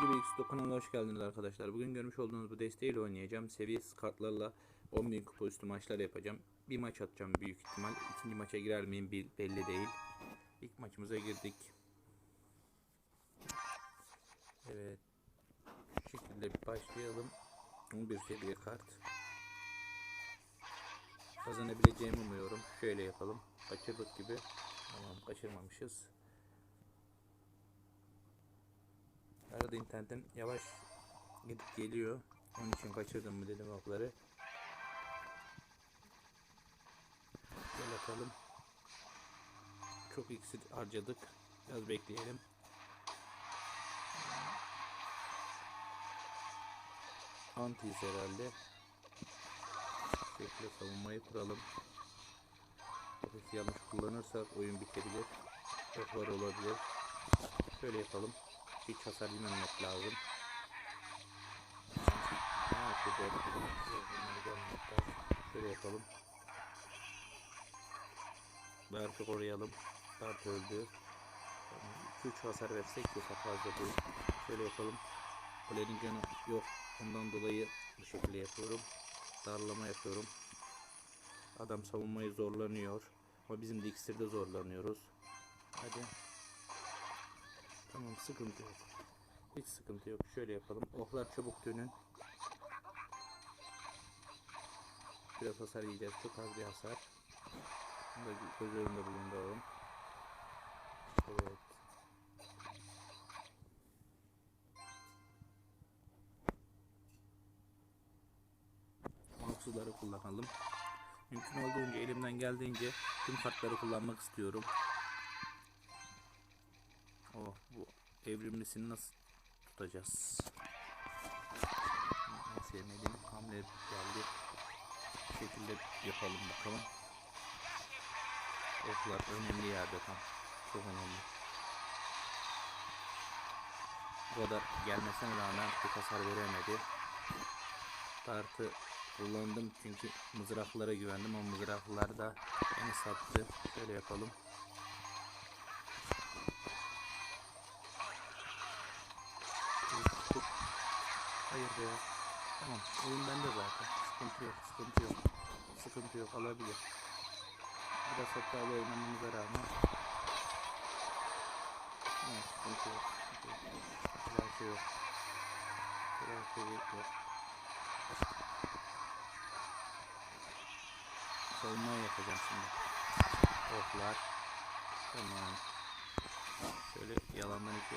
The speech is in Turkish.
Oyuncu Bilgisi kanalına hoş geldiniz arkadaşlar. Bugün görmüş olduğunuz bu desteğiyle oynayacağım. Seviyesiz kartlarla 10.000 kupa üstü maçlar yapacağım. Bir maç atacağım büyük ihtimal. İkinci maça girer miyim belli değil. İlk maçımıza girdik. Evet. Şu şekilde bir başlayalım. 11 seviye kart. Kazanabileceğimi umuyorum. Şöyle yapalım. Kaçırdık gibi. Tamam kaçırmamışız. Arada internetim yavaş gidip geliyor. Onun için kaçırdım bu dedim okları. Gel atalım. Çok iksir harcadık. Biraz bekleyelim. Antiyiz herhalde. Şekilde savunmayı kuralım. Yanlış kullanırsak oyun bitebilir. Oklar olabilir. Şöyle yapalım. Hiç hasar yememek lazım. Şöyle yapalım. Berk'i koruyalım. Berk öldü. 2-3 hasar versek çok fazla değil. Şöyle yapalım. Kulenin canı yok. Ondan dolayı bu şekilde yapıyorum. Darlama yapıyorum. Adam savunmayı zorlanıyor. Ama bizim de iksirde zorlanıyoruz. Hadi. Tamam sıkıntı yok. Hiç sıkıntı yok. Şöyle yapalım. Oklar çabuk dönün. Biraz hasar yiyeceğiz. Çok az bir hasar. Bunu da göz önünde bulunduralım. Evet. Moksuzları kullanalım. Mümkün olduğunca elimden geldiğince tüm kartları kullanmak istiyorum. Oh bu evrimlisini nasıl tutacağız? Sevmediğim hamle geldi. Bu şekilde yapalım bakalım. Oklar önemli yerde tam. Çok önemli. Bu kadar gelmesine rağmen bir hasar veremedi. Tartı kullandım çünkü mızraklara güvendim ama mızraklar da beni sattı. Şöyle yapalım. Hayır be. Tamam. Oyun bende zaten. Sıkıntı yok. Sıkıntı yok. Sıkıntı yok. Alabilir. Biraz hatalı oynamamıza rağmen. Evet, sıkıntı yok. Sıkıntı yok. Biraz şey yok. Biraz şey yok. Savunma yapacağım şimdi. Oklar. Tamam. Şöyle yalandan iki